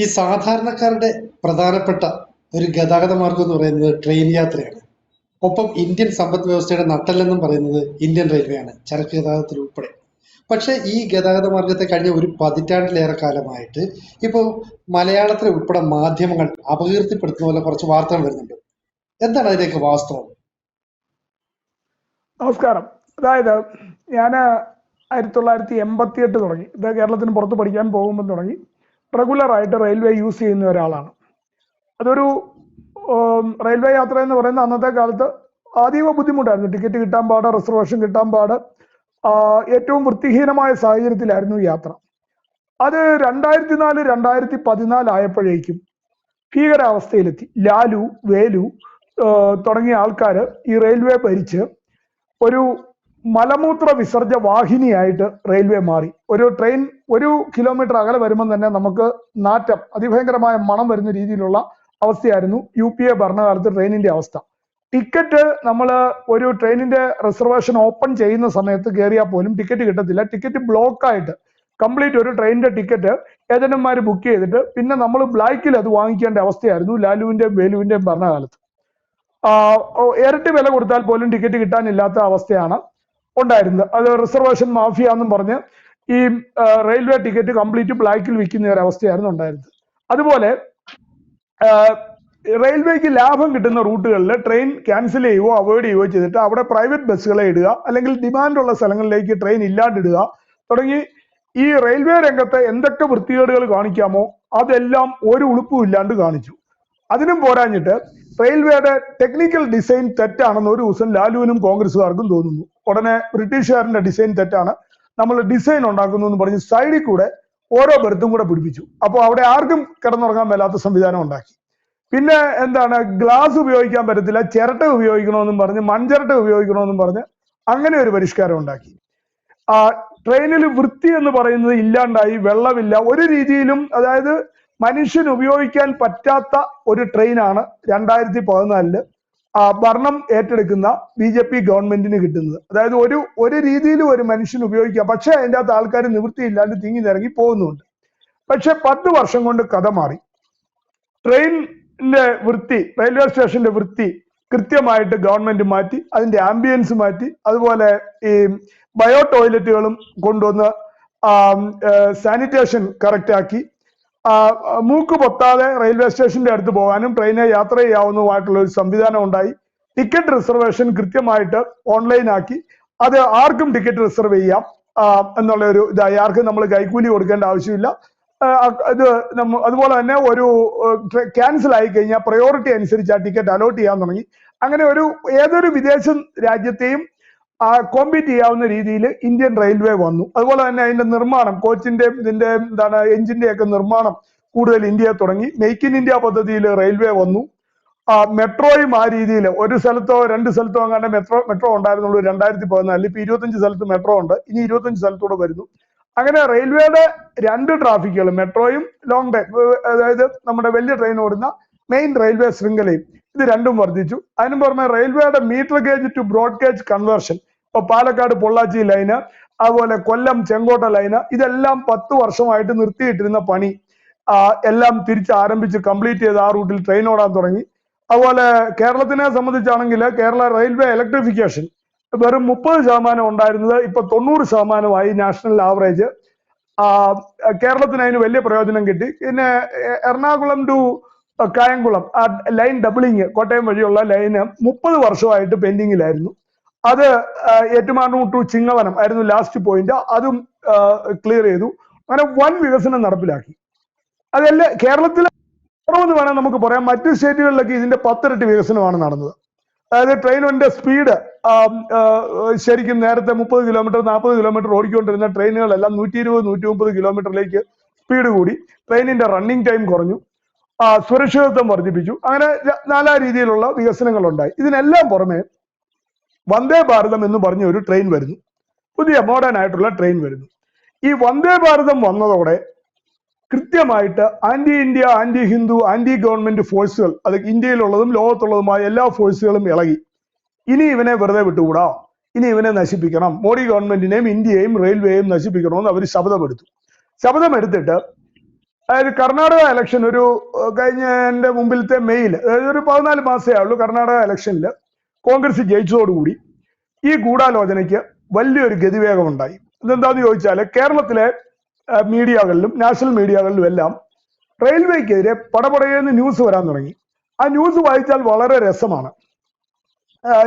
ഈ സാധാരണക്കാരുടെ പ്രധാനപ്പെട്ട ഒരു ഗതാഗത മാർഗം എന്ന് പറയുന്നത് ട്രെയിൻ യാത്രയാണ്. ഒപ്പം ഇന്ത്യൻ സമ്പദ് വ്യവസ്ഥയുടെ നട്ടല്ലെന്നും പറയുന്നത് ഇന്ത്യൻ റെയിൽവേയാണ് ചരക്ക് ഗതാഗതത്തിൽ ഉൾപ്പെടെ. പക്ഷേ ഈ ഗതാഗത മാർഗത്തെ കഴിഞ്ഞ ഒരു പതിറ്റാണ്ടിലേറെ കാലമായിട്ട് ഇപ്പോൾ മലയാളത്തിലെ ഉൾപ്പെടെ മാധ്യമങ്ങൾ അപകീർത്തിപ്പെടുത്തുന്ന പോലെ കുറച്ച് വാർത്തകൾ വരുന്നുണ്ട്. എന്താണ് അതിലേക്ക് വാസ്തവം? നമസ്കാരം. അതായത് ഞാൻ ആയിരത്തി തൊള്ളായിരത്തി എൺപത്തി എട്ട് തുടങ്ങി. ഇത് കേരളത്തിന് പുറത്ത് പഠിക്കാൻ പോകുമ്പോൾ തുടങ്ങി. റെഗുലർ ആയിട്ട് റെയിൽവേ യൂസ് ചെയ്യുന്ന ഒരാളാണ്. അതൊരു റെയിൽവേ യാത്ര എന്ന് പറയുന്ന അന്നത്തെ കാലത്ത് അതീവ ബുദ്ധിമുട്ടായിരുന്നു. ടിക്കറ്റ് കിട്ടാൻ പാട് റിസർവേഷൻ കിട്ടാൻ പാട് ഏറ്റവും വൃത്തിഹീനമായ സാഹചര്യത്തിലായിരുന്നു യാത്ര. അത് രണ്ടായിരത്തി നാല് രണ്ടായിരത്തി പതിനാല് ആയപ്പോഴേക്കും ഭീകരാവസ്ഥയിലെത്തി. ലാലു വേലു തുടങ്ങിയ ആൾക്കാർ ഈ റെയിൽവേ ഭരിച്ച് ഒരു മലമൂത്ര വിസർജ വാഹിനിയായിട്ട് റെയിൽവേ മാറി. ഒരു ട്രെയിൻ ഒരു കിലോമീറ്റർ അകലെ വരുമ്പോൾ തന്നെ നമുക്ക് നാറ്റം അതിഭയങ്കരമായ മണം വരുന്ന രീതിയിലുള്ള അവസ്ഥയായിരുന്നു യു പി എ ഭരണകാലത്ത് ട്രെയിനിന്റെ അവസ്ഥ. ടിക്കറ്റ് നമ്മൾ ഒരു ട്രെയിനിന്റെ റിസർവേഷൻ ഓപ്പൺ ചെയ്യുന്ന സമയത്ത് കയറിയാൽ പോലും ടിക്കറ്റ് കിട്ടത്തില്ല. ടിക്കറ്റ് ബ്ലോക്ക് ആയിട്ട് കംപ്ലീറ്റ് ഒരു ട്രെയിനിന്റെ ടിക്കറ്റ് ഏജന്റുമാർ ബുക്ക് ചെയ്തിട്ട് പിന്നെ നമ്മൾ ബ്ലാക്കിൽ അത് വാങ്ങിക്കേണ്ട അവസ്ഥയായിരുന്നു ലാലുവിന്റെയും വേലുവിന്റെയും ഭരണകാലത്ത്. ഇരട്ടി വില കൊടുത്താൽ പോലും ടിക്കറ്റ് കിട്ടാനില്ലാത്ത അവസ്ഥയാണ് ഉണ്ടായിരുന്നത്. അത് റിസർവേഷൻ മാഫിയ എന്നും പറഞ്ഞ് ഈ റെയിൽവേ ടിക്കറ്റ് കംപ്ലീറ്റ് ബ്ലാക്കിൽ വിൽക്കുന്ന ഒരു അവസ്ഥയായിരുന്നു ഉണ്ടായിരുന്നത്. അതുപോലെ റെയിൽവേക്ക് ലാഭം കിട്ടുന്ന റൂട്ടുകളിൽ ട്രെയിൻ ക്യാൻസൽ ചെയ്യുകയോ അവോയ്ഡ് ചെയ്യുകയോ ചെയ്തിട്ട് അവിടെ പ്രൈവറ്റ് ബസ്സുകളെ ഇടുക അല്ലെങ്കിൽ ഡിമാൻഡുള്ള സ്ഥലങ്ങളിലേക്ക് ട്രെയിൻ ഇല്ലാണ്ടിടുക തുടങ്ങി ഈ റെയിൽവേ രംഗത്തെ എന്തൊക്കെ വൃത്തികേടുകൾ കാണിക്കാമോ അതെല്ലാം ഒരു ഉളുപ്പും ഇല്ലാണ്ട് കാണിച്ചു. അതിനും പോരാഞ്ഞിട്ട് റെയിൽവേയുടെ ടെക്നിക്കൽ ഡിസൈൻ തെറ്റാണെന്ന് ഒരു ദിവസം ലാലുവിനും കോൺഗ്രസ്സുകാർക്കും തോന്നുന്നു. ഉടനെ ബ്രിട്ടീഷുകാരന്റെ ഡിസൈൻ തെറ്റാണ്. നമ്മൾ ഡിസൈൻ ഉണ്ടാക്കുന്നു എന്ന് പറഞ്ഞ് സൈഡിൽ കൂടെ ഓരോ ബെർത്തും കൂടെ പിടിപ്പിച്ചു. അപ്പോൾ അവിടെ ആർക്കും കിടന്നുറങ്ങാൻ മേലാത്ത സംവിധാനം ഉണ്ടാക്കി. പിന്നെ എന്താണ്? ഗ്ലാസ് ഉപയോഗിക്കാൻ പറ്റത്തില്ല ചിരട്ട ഉപയോഗിക്കണമെന്നും പറഞ്ഞ് മൺചിരട്ട ഉപയോഗിക്കണമെന്നും പറഞ്ഞ് അങ്ങനെ ഒരു പരിഷ്കാരം ഉണ്ടാക്കി. ആ ട്രെയിനിൽ വൃത്തി എന്ന് പറയുന്നത് ഇല്ലാണ്ടായി വെള്ളമില്ല. ഒരു രീതിയിലും അതായത് മനുഷ്യൻ ഉപയോഗിക്കാൻ പറ്റാത്ത ഒരു ട്രെയിനാണ് രണ്ടായിരത്തി പതിനാലിൽ ഭരണം ഏറ്റെടുക്കുന്ന ബി ജെ പി ഗവൺമെന്റിന് കിട്ടുന്നത്. അതായത് ഒരു ഒരു രീതിയിലും ഒരു മനുഷ്യൻ ഉപയോഗിക്കാം. പക്ഷെ അതിന്റെ അകത്ത് ആൾക്കാർ നിവൃത്തിയില്ലാണ്ട് തിങ്ങി നിരങ്ങി പോകുന്നുണ്ട്. പക്ഷെ പത്ത് വർഷം കൊണ്ട് കഥ മാറി. ട്രെയിനിന്റെ വൃത്തി റെയിൽവേ സ്റ്റേഷന്റെ വൃത്തി കൃത്യമായിട്ട് ഗവൺമെന്റ് മാറ്റി അതിന്റെ ആംബിയൻസ് മാറ്റി അതുപോലെ ഈ ബയോ ടോയ്ലറ്റുകളും കൊണ്ടുവന്ന് സാനിറ്റേഷൻ കറക്റ്റ് ആക്കി മൂക്ക് പൊത്താതെ റെയിൽവേ സ്റ്റേഷന്റെ അടുത്ത് പോകാനും ട്രെയിനെ യാത്ര ചെയ്യാവുന്നതുമായിട്ടുള്ള ഒരു സംവിധാനം ഉണ്ടായി. ടിക്കറ്റ് റിസർവേഷൻ കൃത്യമായിട്ട് ഓൺലൈൻ ആക്കി. അത് ആർക്കും ടിക്കറ്റ് റിസർവ് ചെയ്യാം എന്നുള്ള ഒരു ഇതായി. ആർക്കും നമ്മൾ കൈക്കൂലി കൊടുക്കേണ്ട ആവശ്യമില്ല. ഇത് അതുപോലെ തന്നെ ഒരു ക്യാൻസൽ ആയി കഴിഞ്ഞാൽ പ്രയോറിറ്റി അനുസരിച്ച് ആ ടിക്കറ്റ് അലോട്ട് ചെയ്യാൻ തുടങ്ങി. അങ്ങനെ ഒരു ഏതൊരു വിദേശ രാജ്യത്തെയും കോമ്പീറ്റ് ചെയ്യാവുന്ന രീതിയിൽ ഇന്ത്യൻ റെയിൽവേ വന്നു. അതുപോലെ തന്നെ അതിന്റെ നിർമ്മാണം കോച്ചിന്റെ ഇതിന്റെ എന്താണ് എഞ്ചിന്റെ ഒക്കെ നിർമ്മാണം കൂടുതൽ ഇന്ത്യ തുടങ്ങി. മെയ്ക്ക് ഇൻ ഇന്ത്യ പദ്ധതിയിൽ റെയിൽവേ വന്നു. മെട്രോയും ആ രീതിയിൽ ഒരു സ്ഥലത്തോ രണ്ട് സ്ഥലത്തോ അങ്ങനെ മെട്രോ മെട്രോ ഉണ്ടായിരുന്നുള്ളൂ രണ്ടായിരത്തി പതിനാലിൽ ഇപ്പൊ ഇരുപത്തഞ്ച് സ്ഥലത്ത് മെട്രോ ഉണ്ട്. ഇനി ഇരുപത്തഞ്ച് സ്ഥലത്തൂടെ വരുന്നു. അങ്ങനെ റെയിൽവേയുടെ രണ്ട് ട്രാഫിക്കുകൾ മെട്രോയും ലോങ് ടൈം അതായത് നമ്മുടെ വലിയ ട്രെയിൻ ഓടുന്ന മെയിൻ റെയിൽവേ ശൃംഖലയും ഇത് രണ്ടും വർദ്ധിച്ചു. അതിനു പുറമെ റെയിൽവേയുടെ metre gauge to broad gauge conversion ഇപ്പൊ പാലക്കാട് പൊള്ളാച്ചി ലൈന് അതുപോലെ കൊല്ലം ചെങ്കോട്ട ലൈന് ഇതെല്ലാം പത്ത് വർഷമായിട്ട് നിർത്തിയിട്ടിരുന്ന പണി. എല്ലാം തിരിച്ച് ആരംഭിച്ച് കംപ്ലീറ്റ് ചെയ്ത് ആ റൂട്ടിൽ ട്രെയിൻ ഓടാൻ തുടങ്ങി. അതുപോലെ കേരളത്തിനെ സംബന്ധിച്ചാണെങ്കിൽ കേരള റെയിൽവേ ഇലക്ട്രിഫിക്കേഷൻ വെറും മുപ്പത് ശതമാനം ഉണ്ടായിരുന്നത് ഇപ്പൊ തൊണ്ണൂറ് ശതമാനമായി നാഷണൽ ആവറേജ് കേരളത്തിന് അതിന് വലിയ പ്രയോജനം കിട്ടി. പിന്നെ എറണാകുളം ടു കായംകുളം ആ ലൈൻ ഡബിളിങ് കോട്ടയം വഴിയുള്ള ലൈന് മുപ്പത് വർഷമായിട്ട് പെൻഡിങ്ങിലായിരുന്നു അത് ഏറ്റുമാനൂർ ടു ചിങ്ങവനം ആയിരുന്നു ലാസ്റ്റ് പോയിന്റ് അതും ക്ലിയർ ചെയ്തു. അങ്ങനെ വൻ വികസനം നടപ്പിലാക്കി. അതല്ല കേരളത്തിൽ കുറവെന്ന് വേണം നമുക്ക് പറയാം. മറ്റു സ്റ്റേറ്റുകളിലൊക്കെ ഇതിന്റെ പത്തിരട്ടി വികസനമാണ് നടന്നത്. അതായത് ട്രെയിനിന്റെ സ്പീഡ് ശരിക്കും നേരത്തെ മുപ്പത് കിലോമീറ്റർ നാൽപ്പത് കിലോമീറ്റർ ഓടിക്കൊണ്ടിരുന്ന ട്രെയിനുകളെല്ലാം നൂറ്റി ഇരുപത് നൂറ്റി മുപ്പത് കിലോമീറ്ററിലേക്ക് സ്പീഡ് കൂടി. ട്രെയിനിന്റെ റണ്ണിങ് ടൈം കുറഞ്ഞു. സുരക്ഷിതത്വം വർദ്ധിപ്പിച്ചു. അങ്ങനെ നാലാ രീതിയിലുള്ള വികസനങ്ങൾ ഉണ്ടായി ഇതിനെല്ലാം പുറമെ വന്ദേ ഭാരതം എന്ന് പറഞ്ഞ ഒരു ട്രെയിൻ വരുന്നു. പുതിയ മോഡേൺ ആയിട്ടുള്ള ട്രെയിൻ വരുന്നു. ഈ വന്ദേ ഭാരതം വന്നതോടെ കൃത്യമായിട്ട് anti India anti Hindu anti government ഫോഴ്സുകൾ അത് ഇന്ത്യയിലുള്ളതും ലോകത്തുള്ളതുമായ എല്ലാ ഫോഴ്സുകളും ഇളകി. ഇനി ഇവനെ വെറുതെ വിട്ടുകൂടാ? ഇനി ഇവനെ നശിപ്പിക്കണം. മോഡി ഗവൺമെന്റിനെയും ഇന്ത്യയെയും റെയിൽവേയും നശിപ്പിക്കണമെന്ന് അവർ ശബ്ദമെടുത്തു ശബ്ദമെടുത്തിട്ട് അതായത് കർണാടക ഇലക്ഷൻ ഒരു കഴിഞ്ഞ എന്റെ മുമ്പിലത്തെ മെയ്യിൽ അതായത് ഒരു പതിനാല് മാസമേ ആയുള്ളൂ കർണാടക ഇലക്ഷനിൽ കോൺഗ്രസ് ജയിച്ചതോടുകൂടി ഈ ഗൂഢാലോചനയ്ക്ക് വലിയൊരു ഗതിവേഗം ഉണ്ടായി ഇതെന്താന്ന് ചോദിച്ചാൽ കേരളത്തിലെ മീഡിയകളിലും നാഷണൽ മീഡിയകളിലും എല്ലാം റെയിൽവേക്കെതിരെ പടപടയെന്ന് ന്യൂസ് വരാൻ തുടങ്ങി. ആ ന്യൂസ് വായിച്ചാൽ വളരെ രസമാണ്.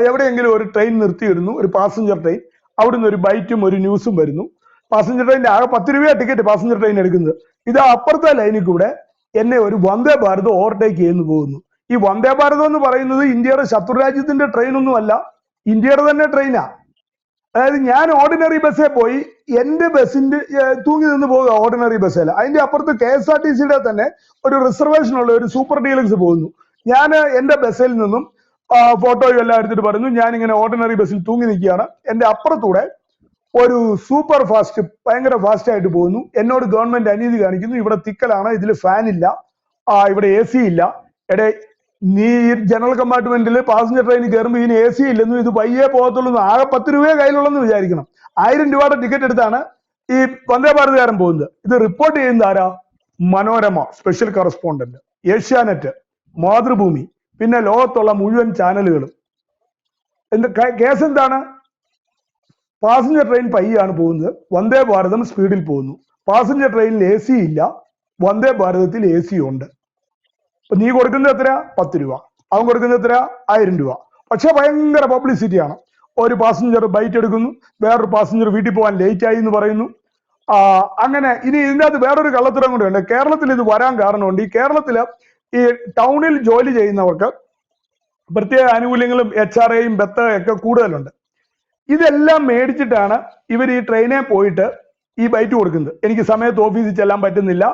എവിടെയെങ്കിലും ഒരു ട്രെയിൻ നിർത്തിയിടുന്നു ഒരു പാസഞ്ചർ ട്രെയിൻ അവിടുന്ന് ഒരു ബൈറ്റും ഒരു ന്യൂസും വരുന്നു. പാസഞ്ചർ ട്രെയിനിന്റെ ആകെ പത്ത് രൂപയാണ് ടിക്കറ്റ് പാസഞ്ചർ ട്രെയിൻ എടുക്കുന്നത്. ഇത് അപ്പുറത്തെ ലൈനിൽ കൂടെ എന്നെ ഒരു വന്ദേ ഭാരത് ഓവർടേക്ക് ചെയ്യുന്നു പോകുന്നു. ഈ വന്ദേ ഭാരത് എന്ന് പറയുന്നത് ഇന്ത്യയുടെ ശത്രു രാജ്യത്തിന്റെ ട്രെയിൻ ഒന്നുമല്ല ഇന്ത്യയുടെ തന്നെ ട്രെയിനാ അതായത് ഞാൻ ഓർഡിനറി ബസ്സിൽ പോയി എന്റെ ബസ്സിന്റെ തൂങ്ങി നിന്ന് പോവുക ഓർഡിനറി ബസ്സിൽ അതിന്റെ അപ്പുറത്ത് കെ എസ് ആർ ടി സിയുടെ തന്നെ ഒരു റിസർവേഷൻ ഉള്ള ഒരു സൂപ്പർ ഡീലക്സ് പോകുന്നു. ഞാൻ എന്റെ ബസ്സിൽ നിന്നും ഫോട്ടോയും എല്ലാം എടുത്തിട്ട് പറഞ്ഞു ഞാൻ ഇങ്ങനെ ഓർഡിനറി ബസ്സിൽ തൂങ്ങി നിൽക്കുകയാണ്. എന്റെ അപ്പുറത്തൂടെ ഒരു സൂപ്പർ ഫാസ്റ്റ് ഭയങ്കര ഫാസ്റ്റ് ആയിട്ട് പോകുന്നു. എന്നോട് ഗവൺമെന്റ് അനീതി കാണിക്കുന്നു. ഇവിടെ തിക്കലാണ് ഇതിൽ ഫാൻ ഇല്ല. ഇവിടെ എ സി ഇല്ല. എടേ നീ ഈ ജനറൽ കമ്പാർട്ട്മെന്റിൽ പാസഞ്ചർ ട്രെയിനിൽ കയറുമ്പോൾ ഇതിന് എ സി ഇല്ലെന്നും ഇത് പയ്യെ പോകത്തുള്ളൂ ആകെ പത്ത് രൂപയെ കയ്യിലുള്ളെന്ന് വിചാരിക്കണം. ആയിരം രൂപയുടെ ടിക്കറ്റ് എടുത്താണ് ഈ വന്ദേ ഭാരതകാരൻ പോകുന്നത്. ഇത് റിപ്പോർട്ട് ചെയ്യുന്നത് ആരാ? മനോരമ സ്പെഷ്യൽ കറസ്പോണ്ടന്റ് ഏഷ്യാനെറ്റ് മാതൃഭൂമി പിന്നെ ലോകത്തുള്ള മുഴുവൻ ചാനലുകളും എന്ത് കേസ് എന്താണ്? പാസഞ്ചർ ട്രെയിൻ പയ്യാണ് പോകുന്നത്. വന്ദേ ഭാരതം സ്പീഡിൽ പോകുന്നു. പാസഞ്ചർ ട്രെയിനിൽ എ സി ഇല്ല. വന്ദേ ഭാരതത്തിൽ എ സി ഉണ്ട്. അപ്പൊ നീ കൊടുക്കുന്നത് എത്ര പത്ത് രൂപ. അവൻ കൊടുക്കുന്നത് എത്ര ആയിരം രൂപ. പക്ഷെ ഭയങ്കര പബ്ലിസിറ്റിയാണ് ഒരു പാസഞ്ചർ ബൈറ്റ് എടുക്കുന്നു. വേറൊരു പാസഞ്ചർ വീട്ടിൽ പോകാൻ ലേറ്റ് ആയി എന്ന് പറയുന്നു. അങ്ങനെ ഇനി ഇതിന്റെ അകത്ത് വേറൊരു കള്ളത്തരം കൂടെ ഉണ്ട്. കേരളത്തിൽ ഇത് വരാൻ കാരണമുണ്ട്. ഈ കേരളത്തിൽ ഈ ടൗണിൽ ജോലി ചെയ്യുന്നവർക്ക് പ്രത്യേക ആനുകൂല്യങ്ങളും എച്ച് ആർ എയും ബത്ത ഒക്കെ കൂടുതലുണ്ട്. ഇതെല്ലാം മേടിച്ചിട്ടാണ് ഇവർ ഈ ട്രെയിനെ പോയിട്ട് ഈ ബൈറ്റ് കൊടുക്കുന്നത്. എനിക്ക് സമയത്ത് ഓഫീസിൽ ചെല്ലാൻ പറ്റുന്നില്ല.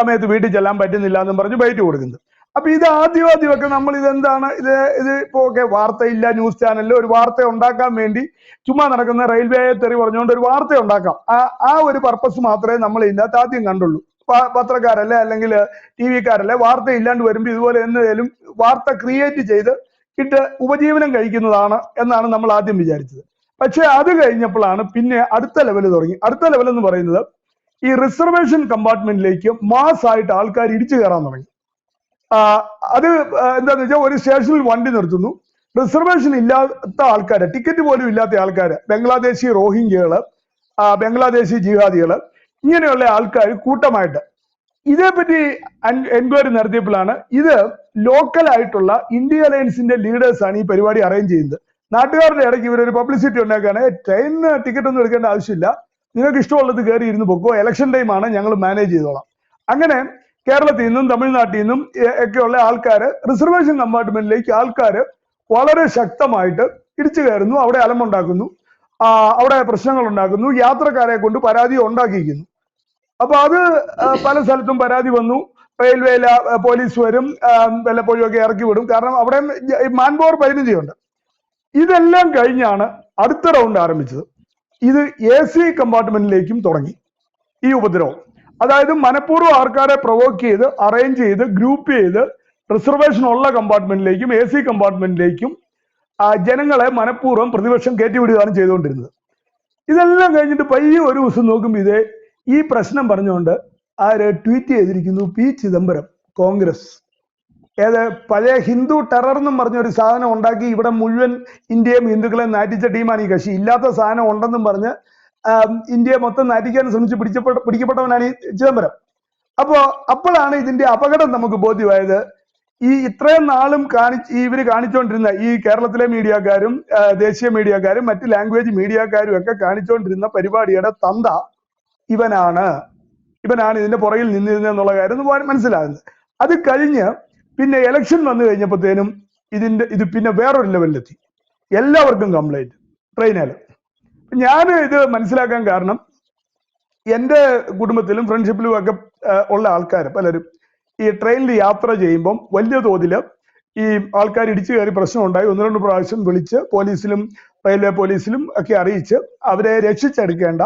സമയത്ത് വീട്ടിൽ ചെല്ലാൻ പറ്റുന്നില്ല എന്നും പറഞ്ഞ് ബൈറ്റ് കൊടുക്കുന്നത്. അപ്പൊ ഇത് ആദ്യം നമ്മൾ ഇതെന്താണ്? ഇത് ഇത് ഇപ്പോ ഒക്കെ വാർത്തയില്ല ന്യൂസ് ചാനലിൽ ഒരു വാർത്ത ഉണ്ടാക്കാൻ വേണ്ടി ചുമ്മാ നടക്കുന്ന റെയിൽവേ തെറി പറഞ്ഞുകൊണ്ട് ഒരു വാർത്ത ഉണ്ടാക്കാം. ആ ഒരു പർപ്പസ് മാത്രമേ നമ്മൾ ഇതിനകത്ത് ആദ്യം കണ്ടുള്ളൂ. പത്രക്കാരല്ലേ അല്ലെങ്കിൽ ടി വിക്കാരല്ലേ വാർത്ത ഇല്ലാണ്ട് വരുമ്പോൾ ഇതുപോലെ എന്തെങ്കിലും വാർത്ത ക്രിയേറ്റ് ചെയ്ത് ഇട്ട് ഉപജീവനം കഴിക്കുന്നതാണ് എന്നാണ് നമ്മൾ ആദ്യം വിചാരിച്ചത്. പക്ഷെ അത് കഴിഞ്ഞപ്പോഴാണ് പിന്നെ അടുത്ത ലെവൽ തുടങ്ങി. അടുത്ത ലെവൽ എന്ന് പറയുന്നത് ഈ റിസർവേഷൻ കമ്പാർട്ട്മെന്റിലേക്ക് മാസ് ആയിട്ട് ആൾക്കാർ ഇടിച്ചു കയറാൻ തുടങ്ങി. അത് എന്താ എന്താന്ന് വെച്ചാൽ ഒരു സ്റ്റേഷനിൽ വണ്ടി നിർത്തുന്നു. റിസർവേഷൻ ഇല്ലാത്ത ആൾക്കാര് ടിക്കറ്റ് പോലും ഇല്ലാത്ത ആൾക്കാര് ബംഗ്ലാദേശി റോഹിംഗ്യകൾ ബംഗ്ലാദേശി ജിഹാദികൾ ഇങ്ങനെയുള്ള ആൾക്കാർ കൂട്ടമായിട്ട്. ഇതേപ്പറ്റി എൻക്വയറി നടത്തിയപ്പോഴാണ് ഇത് ലോക്കൽ ആയിട്ടുള്ള ഇന്ത്യ അലയൻസിന്റെ ലീഡേഴ്സ് ആണ് ഈ പരിപാടി അറേഞ്ച് ചെയ്യുന്നത്. നാട്ടുകാരുടെ ഇടയ്ക്ക് ഇവരൊരു പബ്ലിസിറ്റി ഉണ്ടാക്കുകയാണ് ട്രെയിനിന് ടിക്കറ്റ് ഒന്നും എടുക്കേണ്ട ആവശ്യമില്ല. നിങ്ങൾക്ക് ഇഷ്ടമുള്ളത് കയറി ഇരുന്ന് പൊക്കോ ഇലക്ഷൻ ടൈം ആണ് ഞങ്ങൾ മാനേജ് ചെയ്തോളാം. അങ്ങനെ കേരളത്തിൽ നിന്നും തമിഴ്നാട്ടിൽ നിന്നും ഒക്കെയുള്ള ആൾക്കാര് റിസർവേഷൻ കമ്പാർട്ട്മെന്റിലേക്ക് ആൾക്കാര് വളരെ ശക്തമായിട്ട് ഇടിച്ചു കയറുന്നു അവിടെ അലമുണ്ടാക്കുന്നു അവിടെ പ്രശ്നങ്ങൾ ഉണ്ടാക്കുന്നു യാത്രക്കാരെ കൊണ്ട് പരാതി ഉണ്ടാക്കിയിരിക്കുന്നു. അപ്പൊ അത് പല സ്ഥലത്തും പരാതി വന്നു. റെയിൽവേയില പോലീസ് വരും വല്ലപ്പോഴും ഒക്കെ ഇറക്കി വിടും. കാരണം അവിടെ മാൻ പവർ പരിമിതിയുണ്ട്. ഇതെല്ലാം കഴിഞ്ഞാണ് അടുത്ത റൗണ്ട് ആരംഭിച്ചത്. ഇത് എ സി കമ്പാർട്ട്മെന്റിലേക്കും തുടങ്ങി. ഈ ഉപദ്രവം. അതായത് മനഃപൂർവം ആൾക്കാരെ പ്രൊവോക്ക് ചെയ്ത് അറേഞ്ച് ചെയ്ത് ഗ്രൂപ്പ് ചെയ്ത് റിസർവേഷൻ ഉള്ള കമ്പാർട്ട്മെന്റിലേക്കും എ സി കമ്പാർട്ട്മെന്റിലേക്കും ജനങ്ങളെ മനഃപൂർവം പ്രതിപക്ഷം കയറ്റിവിടുകയാണ് ചെയ്തുകൊണ്ടിരുന്നത്. ഇതെല്ലാം കഴിഞ്ഞിട്ട് പയ്യെ ഒരു ദിവസം നോക്കുമ്പോൾ ഇതേ ഈ പ്രശ്നം പറഞ്ഞുകൊണ്ട് ആര് ട്വീറ്റ് ചെയ്തിരിക്കുന്നു പി ചിദംബരം കോൺഗ്രസ്. ഏത് പഴയ ഹിന്ദു ടെറർ എന്നും പറഞ്ഞ ഒരു സാധനം ഉണ്ടാക്കി ഇവിടെ മുഴുവൻ ഇന്ത്യയും ഹിന്ദുക്കളെ നാറ്റിച്ച ടീമാണ് ഈ കക്ഷി. ഇല്ലാത്ത സാധനം ഉണ്ടെന്നും പറഞ്ഞ് ഇന്ത്യയെ മൊത്തം നാറ്റിക്കാൻ ശ്രമിച്ച് പിടിച്ചപ്പെട്ട പിടിക്കപ്പെട്ടവനാണ് ഈ ചിദംബരം. അപ്പോ അപ്പോഴാണ് ഇതിന്റെ അപകടം നമുക്ക് ബോധ്യമായത്. ഈ ഇത്രയും നാളും കാണി ഇവർ കാണിച്ചുകൊണ്ടിരുന്ന ഈ കേരളത്തിലെ മീഡിയക്കാരും ദേശീയ മീഡിയക്കാരും മറ്റ് ലാംഗ്വേജ് മീഡിയക്കാരും ഒക്കെ കാണിച്ചുകൊണ്ടിരുന്ന പരിപാടിയുടെ തന്ത ഇവനാണ്. ഇവനാണ് ഇതിന്റെ പുറകിൽ നിന്നിരുന്നത് എന്നുള്ള കാര്യം മനസ്സിലാകുന്നത് അത് കഴിഞ്ഞ് പിന്നെ ഇലക്ഷൻ വന്നു കഴിഞ്ഞപ്പോഴത്തേനും ഇതിന്റെ ഇത് പിന്നെ വേറൊരു ലെവലിലെത്തി എല്ലാവർക്കും കംപ്ലൈന്റ് ട്രെയിനിൽ ഞാൻ ഇത് മനസ്സിലാക്കാൻ കാരണം എന്റെ കുടുംബത്തിലും ഫ്രണ്ട്ഷിപ്പിലും ഒക്കെ ഉള്ള ആൾക്കാർ പലരും ഈ ട്രെയിനിൽ യാത്ര ചെയ്യുമ്പം വലിയ തോതിൽ ഈ ആൾക്കാർ ഇടിച്ചു കയറി പ്രശ്നം ഉണ്ടായി. ഒന്ന് രണ്ട് പ്രാവശ്യം വിളിച്ച് പോലീസിലും റെയിൽവേ പോലീസിലും ഒക്കെ അറിയിച്ച് അവരെ രക്ഷിച്ചെടുക്കേണ്ട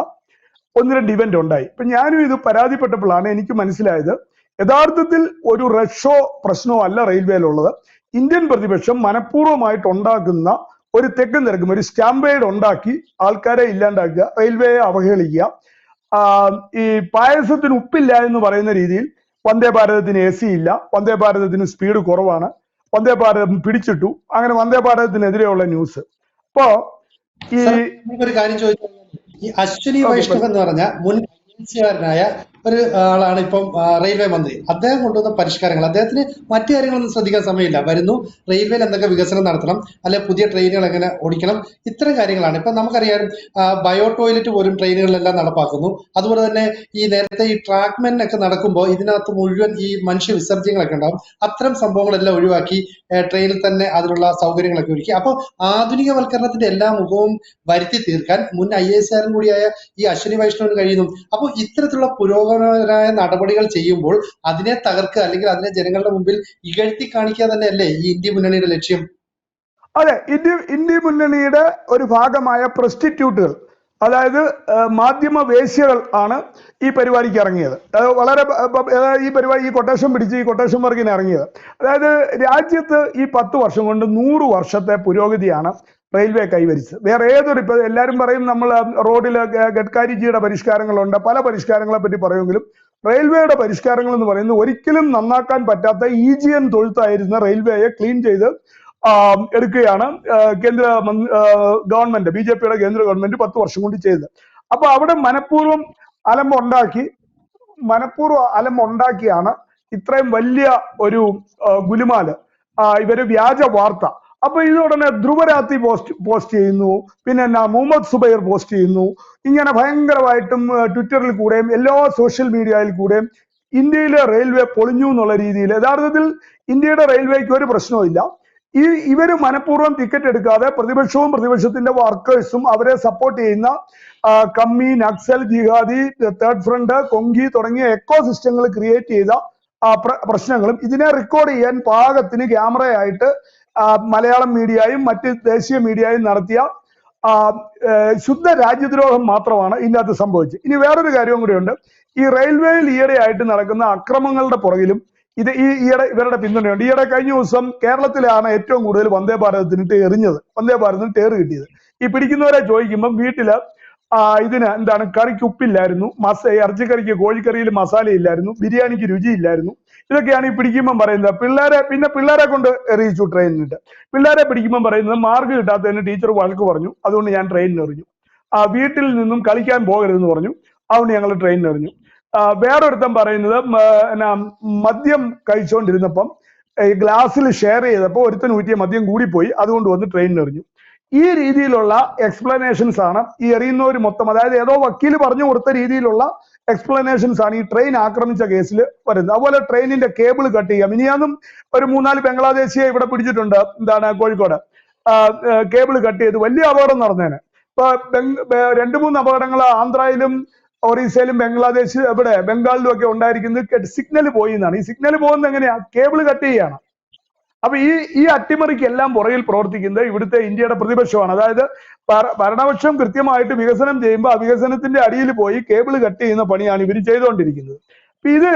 ഒന്ന് രണ്ട് ഇവന്റ് ഉണ്ടായി. ഇപ്പൊ ഞാനും ഇത് പരാതിപ്പെട്ടപ്പോഴാണ് എനിക്ക് മനസ്സിലായത് യഥാർത്ഥത്തിൽ ഒരു റഷോ പ്രശ്നമോ അല്ല റെയിൽവേയിലുള്ളത് ഇന്ത്യൻ പ്രതിപക്ഷം മനഃപൂർവമായിട്ട് ഉണ്ടാക്കുന്ന ഒരു തെക്കും തിരക്കും ഒരു സ്റ്റാമ്പേഡ് ഉണ്ടാക്കി ആൾക്കാരെ ഇല്ലാണ്ടാക്കുക റെയിൽവേയെ അവഹേളിക്കുക. ഈ പായസത്തിന് ഉപ്പില്ല എന്ന് പറയുന്ന രീതിയിൽ വന്ദേ ഭാരതത്തിന് എ സി ഇല്ല വന്ദേ ഭാരതത്തിന് സ്പീഡ് കുറവാണ് വന്ദേ ഭാരതം പിടിച്ചിട്ടു. അങ്ങനെ വന്ദേ ഭാരതത്തിനെതിരെയുള്ള ന്യൂസ്. അപ്പോ ഈ ഒരു കാര്യം ചോദിച്ചു ഈ അശ്വിനി വൈഷ്ണവ് എന്ന് പറഞ്ഞ മുൻ ഐ ഒരു ആളാണ് ഇപ്പം റെയിൽവേ മന്ത്രി. അദ്ദേഹം കൊണ്ടുവന്ന പരിഷ്കാരങ്ങൾ അദ്ദേഹത്തിന് മറ്റു കാര്യങ്ങളൊന്നും ശ്രദ്ധിക്കാൻ സമയമില്ല. വരുന്നു റെയിൽവേയിൽ എന്തൊക്കെ വികസനം നടത്തണം അല്ലെ പുതിയ ട്രെയിനുകൾ എങ്ങനെ ഓടിക്കണം ഇത്തരം കാര്യങ്ങളാണ്. ഇപ്പം നമുക്കറിയാം ബയോ ടോയ്ലറ്റ് പോലും ട്രെയിനുകളിലെല്ലാം നടപ്പാക്കുന്നു. അതുപോലെ തന്നെ ഈ നേരത്തെ ഈ ട്രാക്ക്മെൻ ഒക്കെ നടക്കുമ്പോൾ ഇതിനകത്ത് മുഴുവൻ ഈ മനുഷ്യ വിസർജ്യങ്ങളൊക്കെ ഉണ്ടാവും. അത്തരം സംഭവങ്ങളെല്ലാം ഒഴിവാക്കി ട്രെയിനിൽ തന്നെ അതിനുള്ള സൗകര്യങ്ങളൊക്കെ ഒരുക്കി. അപ്പോൾ ആധുനികവൽക്കരണത്തിന്റെ എല്ലാ മുഖവും വരുത്തി തീർക്കാൻ മുൻ ഐ എസ് ആറും കൂടിയായ ഈ അശ്വിനി വൈഷ്ണവിന് കഴിയുന്നു. അപ്പോൾ ഇത്തരത്തിലുള്ള പുരോഗമനപരമായ നടപടികൾ ചെയ്യുമ്പോൾ അതിനെ തകർക്കുക അല്ലെങ്കിൽ അതിനെ ജനങ്ങളുടെ മുമ്പിൽ ഇകഴ്ത്തി കാണിക്കുക തന്നെയല്ലേ ഈ ഇന്ത്യ മുന്നണിയുടെ ലക്ഷ്യം? അതെ ഇന്ത്യ ഇന്ത്യ മുന്നണിയുടെ ഒരു ഭാഗമായ പ്രസ്റ്റിറ്റ്യൂട്ടുകൾ അതായത് മാധ്യമ വേശ്യകൾ ആണ് ഈ പരിപാടിക്ക് ഇറങ്ങിയത്. വളരെ ഈ പരിപാടി ഈ കൊട്ടേഷൻ പിടിച്ച് ഈ കൊട്ടേഷൻ വർക്കിന് ഇറങ്ങിയത്. അതായത് രാജ്യത്ത് ഈ പത്ത് വർഷം കൊണ്ട് നൂറ് വർഷത്തെ പുരോഗതിയാണ് റെയിൽവേ കൈവരിച്ചത് വേറെ ഏതൊരു ഇപ്പൊ എല്ലാവരും പറയും നമ്മൾ റോഡിൽ ഗഡ്കാരിജിയുടെ പരിഷ്കാരങ്ങളുണ്ട്. പല പരിഷ്കാരങ്ങളെ പറ്റി പറയുമെങ്കിലും റെയിൽവേയുടെ പരിഷ്കാരങ്ങൾ എന്ന് പറയുന്നത് ഒരിക്കലും നന്നാക്കാൻ പറ്റാത്ത ഈജിയൻ തൊഴുത്തായിരുന്ന റെയിൽവേയെ ക്ലീൻ ചെയ്ത് എടുക്കുകയാണ് കേന്ദ്ര ഗവൺമെന്റ് ബി ജെ പിയുടെ കേന്ദ്ര ഗവൺമെന്റ് പത്ത് വർഷം കൊണ്ട് ചെയ്തത്. അപ്പൊ അവിടെ മനഃപൂർവം അലമ്പുണ്ടാക്കി മനഃപൂർവം അലമ്പുണ്ടാക്കിയാണ് ഇത്രയും വലിയ ഒരു ഗുലുമാൽ. ഇവർ വ്യാജ വാർത്ത. അപ്പൊ ഇത് ഉടനെ ധ്രുവരാത്തി പോസ്റ്റ് പോസ്റ്റ് ചെയ്യുന്നു. പിന്നെ എന്നാ മുഹമ്മദ് സുബൈർ പോസ്റ്റ് ചെയ്യുന്നു. ഇങ്ങനെ ഭയങ്കരമായിട്ടും ട്വിറ്ററിൽ കൂടെയും എല്ലാ സോഷ്യൽ മീഡിയയിൽ കൂടെയും ഇന്ത്യയിലെ റെയിൽവേ പൊളിഞ്ഞു എന്നുള്ള രീതിയിൽ യഥാർത്ഥത്തിൽ ഇന്ത്യയുടെ റെയിൽവേക്ക് ഒരു പ്രശ്നവും ഈ ഇവർ മനഃപൂർവം ടിക്കറ്റ് എടുക്കാതെ പ്രതിപക്ഷവും പ്രതിപക്ഷത്തിന്റെ വർക്കേഴ്സും അവരെ സപ്പോർട്ട് ചെയ്യുന്ന കമ്മി നക്സൽ ജിഹാദി തേർഡ് ഫ്രണ്ട് കൊങ്കി തുടങ്ങിയ എക്കോ സിസ്റ്റങ്ങൾ ക്രിയേറ്റ് ചെയ്ത പ്ര- പ്രശ്നങ്ങളും ഇതിനെ റെക്കോർഡ് ചെയ്യാൻ പാകത്തിന് ക്യാമറയായിട്ട് മലയാളം മീഡിയയും മറ്റ് ദേശീയ മീഡിയയും നടത്തിയ ശുദ്ധ രാജ്യദ്രോഹം മാത്രമാണ് ഇതിനകത്ത് സംഭവിച്ചത്. ഇനി വേറൊരു കാര്യവും കൂടിയുണ്ട് ഈ റെയിൽവേയിൽ ഈയിടെയായിട്ട് നടക്കുന്ന അക്രമങ്ങളുടെ പുറകിലും ഇത് ഈ ഈയിടെ ഇവരുടെ പിന്തുണയുണ്ട്. ഈയിടെ കഴിഞ്ഞ ദിവസം കേരളത്തിലാണ് ഏറ്റവും കൂടുതൽ വന്ദേ ഭാരതത്തിന് എറിഞ്ഞത്. വന്ദേ ഭാരതത്തിന് ടേറ് കിട്ടിയത്. ഈ പിടിക്കുന്നവരെ ചോദിക്കുമ്പം വീട്ടിൽ ഇതിന് എന്താണ് കറിക്ക് ഉപ്പില്ലായിരുന്നു മസ ഇറച്ചിക്കറിക്ക് കോഴിക്കറിയിൽ മസാല ഇല്ലായിരുന്നു ബിരിയാണിക്ക് രുചിയില്ലായിരുന്നു. ഇതൊക്കെയാണ് ഈ പിടിക്കുമ്പം പറയുന്നത്. പിള്ളേരെ പിന്നെ പിള്ളേരെ കൊണ്ട് എറിയിച്ചു ട്രെയിനിട്ട് പിള്ളേരെ പിടിക്കുമ്പം പറയുന്നത് മാർക്ക് കിട്ടാത്തതിന് ടീച്ചർ വഴക്ക് പറഞ്ഞു. അതുകൊണ്ട് ഞാൻ ട്രെയിനിന് എറിഞ്ഞു. ആ വീട്ടിൽ നിന്നും കളിക്കാൻ പോകരുതെന്ന് പറഞ്ഞു. അതുകൊണ്ട് ഞങ്ങൾ ട്രെയിനിന് എറിഞ്ഞു. വേറൊരുത്തൻ പറയുന്നത് മദ്യം കഴിച്ചുകൊണ്ടിരുന്നപ്പം ഗ്ലാസ്സിൽ ഷെയർ ചെയ്തപ്പോൾ ഒരുത്തൻ ഊറ്റിയ മദ്യം കൂടിപ്പോയി. അതുകൊണ്ട് വന്ന് ട്രെയിനിന് എറിഞ്ഞു. ഈ രീതിയിലുള്ള എക്സ്പ്ലനേഷൻസ് ആണ് ഈ എറിയുന്നവർ മൊത്തം. അതായത് ഏതോ വക്കീൽ പറഞ്ഞു കൊടുത്ത രീതിയിലുള്ള എക്സ്പ്ലനേഷൻസ് ആണ് ഈ ട്രെയിൻ ആക്രമിച്ച കേസിൽ വരുന്നത്. അതുപോലെ ട്രെയിനിന്റെ കേബിൾ കട്ട് ചെയ്യാം. ഇനിയാന്നും ഒരു മൂന്നാൽ ബംഗ്ലാദേശിയെ ഇവിടെ പിടിച്ചിട്ടുണ്ട്. എന്താണ്? കോഴിക്കോട്. കേബിൾ കട്ട് ചെയ്ത് വലിയ അപകടം നടന്നേനെ. ഇപ്പൊ രണ്ടു മൂന്ന് അപകടങ്ങൾ ആന്ധ്രയിലും ഒറീസയിലും ബംഗ്ലാദേശ് ഇവിടെ ബംഗാളിലും ഒക്കെ ഉണ്ടായിരിക്കുന്നത് സിഗ്നൽ പോയി എന്നാണ്. ഈ സിഗ്നൽ പോകുന്നത് എങ്ങനെയാ? കേബിൾ കട്ട് ചെയ്യാണ്. അപ്പൊ ഈ ഈ അട്ടിമറിക്ക് എല്ലാം പുറകിൽ പ്രവർത്തിക്കുന്നത് ഇവിടുത്തെ ഇന്ത്യയുടെ പ്രതിപക്ഷമാണ്. അതായത് ഭര- ഭരണപക്ഷം കൃത്യമായിട്ട് വികസനം ചെയ്യുമ്പോൾ ആ വികസനത്തിന്റെ അടിയിൽ പോയി കേബിൾ കട്ട് ചെയ്യുന്ന പണിയാണ് ഇവർ ചെയ്തുകൊണ്ടിരിക്കുന്നത്. അപ്പൊ ഇത്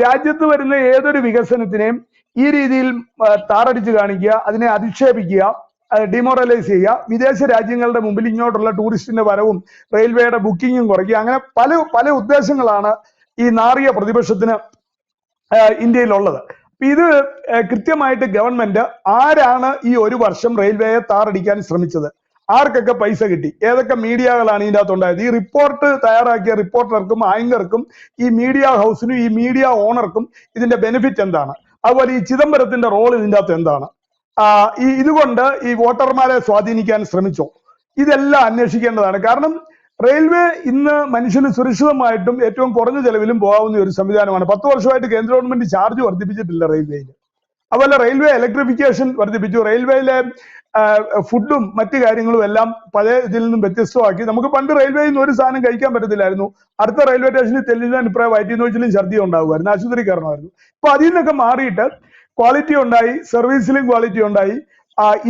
രാജ്യത്ത് വരുന്ന ഏതൊരു വികസനത്തിനെയും ഈ രീതിയിൽ താറടിച്ച് കാണിക്കുക അതിനെ അധിക്ഷേപിക്കുക ഡിമോറലൈസ് ചെയ്യുക വിദേശ രാജ്യങ്ങളുടെ മുമ്പിൽ ഇങ്ങോട്ടുള്ള ടൂറിസ്റ്റിന്റെ വരവും റെയിൽവേയുടെ ബുക്കിങ്ങും കുറയ്ക്കുക അങ്ങനെ പല പല ഉദ്ദേശങ്ങളാണ് ഈ നാറിയ പ്രതിപക്ഷത്തിന് ഇന്ത്യയിലുള്ളത്. ഇത് കൃത്യമായിട്ട് ഗവൺമെന്റ് ആരാണ് ഈ ഒരു വർഷം റെയിൽവേയെ താറടിക്കാൻ ശ്രമിച്ചത്? ആർക്കൊക്കെ പൈസ കിട്ടി? ഏതൊക്കെ മീഡിയകളാണ് ഇതിന്റെ അകത്തുണ്ടായത്? ഈ റിപ്പോർട്ട് തയ്യാറാക്കിയ റിപ്പോർട്ടർക്കും ആങ്കർക്കും ഈ മീഡിയ ഹൗസിനും ഈ മീഡിയ ഓണർക്കും ഇതിന്റെ ബെനിഫിറ്റ് എന്താണ്? അതുപോലെ ഈ ചിദംബരത്തിന്റെ റോൾ ഇതിന്റെ അകത്ത് എന്താണ്? ഈ ഇതുകൊണ്ട് ഈ വോട്ടർമാരെ സ്വാധീനിക്കാൻ ശ്രമിച്ചോ? ഇതെല്ലാം അന്വേഷിക്കേണ്ടതാണ്. കാരണം റെയിൽവേ ഇന്ന് മനുഷ്യന് സുരക്ഷിതമായിട്ടും ഏറ്റവും കുറഞ്ഞ ചെലവിലും പോകാവുന്ന ഒരു സംവിധാനമാണ്. പത്ത് വർഷമായിട്ട് കേന്ദ്ര ഗവൺമെന്റ് ചാർജ് വർദ്ധിപ്പിച്ചിട്ടില്ല റെയിൽവേയിൽ. അതുപോലെ റെയിൽവേ ഇലക്ട്രിഫിക്കേഷൻ വർദ്ധിപ്പിച്ചു. റെയിൽവേയിലെ ഫുഡും മറ്റു കാര്യങ്ങളും എല്ലാം പഴയ ഇതിൽ നിന്നും വ്യത്യസ്തമാക്കി. നമുക്ക് പണ്ട് റെയിൽവേയിൽ നിന്ന് ഒരു സാധനം കഴിക്കാൻ പറ്റത്തില്ലായിരുന്നു. അടുത്ത റെയിൽവേ സ്റ്റേഷനിൽ തെല്ലിക്കാൻ ഇപ്പം വയറ്റി നോച്ചിലും ഛർദി ഉണ്ടാകുമായിരുന്നു ആശുപത്രി കയറണമായിരുന്നു ഇപ്പൊ അതിൽ നിന്നൊക്കെ മാറിയിട്ട് ക്വാളിറ്റി ഉണ്ടായി സർവീസിലും ക്വാളിറ്റി ഉണ്ടായി